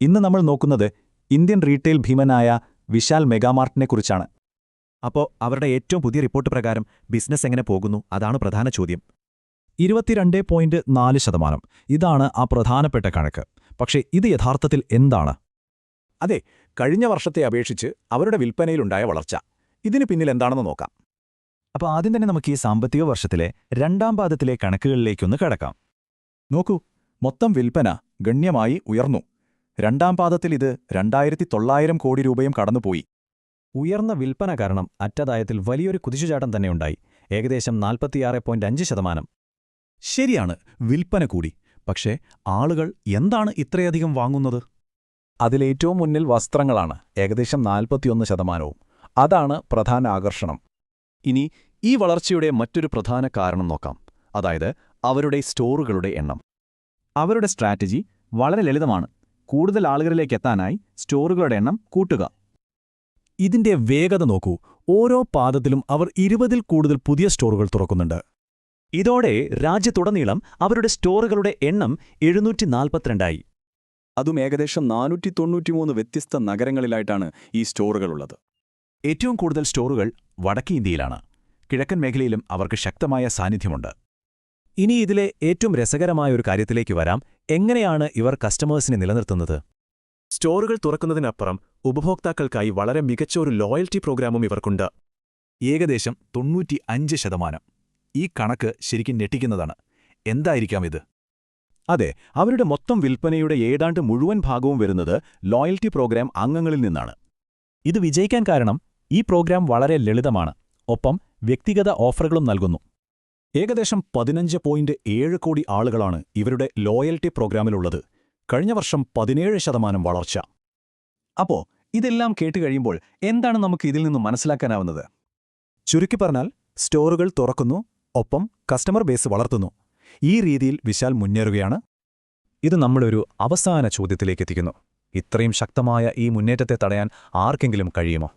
ഇന്ന് നമ്മൾ നോക്കുന്നത് ഇന്ത്യൻ റീറ്റെയിൽ ഭീമനായ വിശാൽ മെഗാമാർട്ടിനെക്കുറിച്ചാണ്. അപ്പോൾ അവരുടെ ഏറ്റവും പുതിയ റിപ്പോർട്ട് പ്രകാരം ബിസിനസ് എങ്ങനെ പോകുന്നു അതാണ് പ്രധാന ചോദ്യം. ഇരുപത്തിരണ്ട് പോയിന്റ് നാല് ശതമാനം. ഇതാണ് ആ പ്രധാനപ്പെട്ട കണക്ക്. പക്ഷേ ഇത് യഥാർത്ഥത്തിൽ എന്താണ്? അതെ കഴിഞ്ഞ വർഷത്തെ അപേക്ഷിച്ച് അവരുടെ വിൽപ്പനയിലുണ്ടായ വളർച്ച. ഇതിന് പിന്നിൽ എന്താണെന്ന് നോക്കാം. അപ്പോൾ ആദ്യം തന്നെ നമുക്ക് ഈ സാമ്പത്തിക വർഷത്തിലെ രണ്ടാം പാദത്തിലെ കണക്കുകളിലേക്കൊന്ന് കടക്കാം. നോക്കൂ മൊത്തം വിൽപ്പന ഗണ്യമായി ഉയർന്നു. രണ്ടാം പാദത്തിൽ ഇത് രണ്ടായിരത്തി തൊള്ളായിരം കോടി രൂപയും കടന്നുപോയി. ഉയർന്ന വിൽപ്പന കാരണം അറ്റദായത്തിൽ വലിയൊരു കുതിച്ചുചാട്ടം തന്നെയുണ്ടായി ഏകദേശം നാൽപ്പത്തിയാറ് പോയിന്റ് അഞ്ച് ശതമാനം. ശരിയാണ് വിൽപ്പന കൂടി. പക്ഷേ ആളുകൾ എന്താണ് ഇത്രയധികം വാങ്ങുന്നത്? അതിലേറ്റവും മുന്നിൽ വസ്ത്രങ്ങളാണ് ഏകദേശം നാൽപ്പത്തിയൊന്ന് ശതമാനവും. അതാണ് പ്രധാന ആകർഷണം. ഇനി ഈ വളർച്ചയുടെ മറ്റൊരു പ്രധാന കാരണം നോക്കാം. അതായത് അവരുടെ സ്റ്റോറുകളുടെ എണ്ണം. അവരുടെ സ്ട്രാറ്റജി വളരെ ലളിതമാണ്. കൂടുതൽ ആളുകളിലേക്ക് എത്താനായി സ്റ്റോറുകളുടെ എണ്ണം കൂട്ടുക. ഇതിന്റെ വേഗത നോക്കൂ. ഓരോ പാദത്തിലും അവർ ഇരുപതിൽ കൂടുതൽ പുതിയ സ്റ്റോറുകൾ തുറക്കുന്നുണ്ട്. ഇതോടെ രാജ്യത്തുടനീളം അവരുടെ സ്റ്റോറുകളുടെ എണ്ണം എഴുന്നൂറ്റി നാൽപ്പത്തിരണ്ടായി അതും ഏകദേശം നാനൂറ്റി തൊണ്ണൂറ്റിമൂന്ന് വ്യത്യസ്ത നഗരങ്ങളിലായിട്ടാണ് ഈ സ്റ്റോറുകളുള്ളത്. ഏറ്റവും കൂടുതൽ സ്റ്റോറുകൾ വടക്കേ ഇന്ത്യയിലാണ്. കിഴക്കൻ മേഖലയിലും അവർക്ക് ശക്തമായ സാന്നിധ്യമുണ്ട്. ഇനി ഇതിലെ ഏറ്റവും രസകരമായ ഒരു കാര്യത്തിലേക്ക് വരാം. എങ്ങനെയാണ് ഇവർ കസ്റ്റമേഴ്സിനെ നിലനിർത്തുന്നത്? സ്റ്റോറുകൾ തുറക്കുന്നതിനപ്പുറം ഉപഭോക്താക്കൾക്കായി വളരെ മികച്ച ഒരു ലോയൽറ്റി പ്രോഗ്രാമും ഇവർക്കുണ്ട്. ഏകദേശം തൊണ്ണൂറ്റി അഞ്ച് ശതമാനം. ഈ കണക്ക് ശരിക്കും ഞെട്ടിക്കുന്നതാണ്. എന്തായിരിക്കാം ഇത്? അതെ അവരുടെ മൊത്തം വിൽപ്പനയുടെ ഏതാണ്ട് മുഴുവൻ ഭാഗവും വരുന്നത് ലോയൽറ്റി പ്രോഗ്രാം അംഗങ്ങളിൽ നിന്നാണ്. ഇത് വിജയിക്കാൻ കാരണം ഈ പ്രോഗ്രാം വളരെ ലളിതമാണ്. ഒപ്പം വ്യക്തിഗത ഓഫറുകളും നൽകുന്നു. ഏകദേശം പതിനഞ്ച് പോയിന്റ് ഏഴ് കോടി ആളുകളാണ് ഇവരുടെ ലോയൽറ്റി പ്രോഗ്രാമിലുള്ളത്. കഴിഞ്ഞ വർഷം പതിനേഴ് ശതമാനം വളർച്ച. അപ്പോ ഇതെല്ലാം കേട്ടുകഴിയുമ്പോൾ എന്താണ് നമുക്ക് ഇതിൽ നിന്ന് മനസ്സിലാക്കാനാവുന്നത്? ചുരുക്കി പറഞ്ഞാൽ സ്റ്റോറുകൾ തുറക്കുന്നു ഒപ്പം കസ്റ്റമർ ബേസ് വളർത്തുന്നു. ഈ രീതിയിൽ വിശാൽ മുന്നേറുകയാണ്. ഇത് നമ്മളൊരു അവസാന ചോദ്യത്തിലേക്ക് എത്തിക്കുന്നു. ഇത്രയും ശക്തമായ ഈ മുന്നേറ്റത്തെ തടയാൻ ആർക്കെങ്കിലും കഴിയുമോ?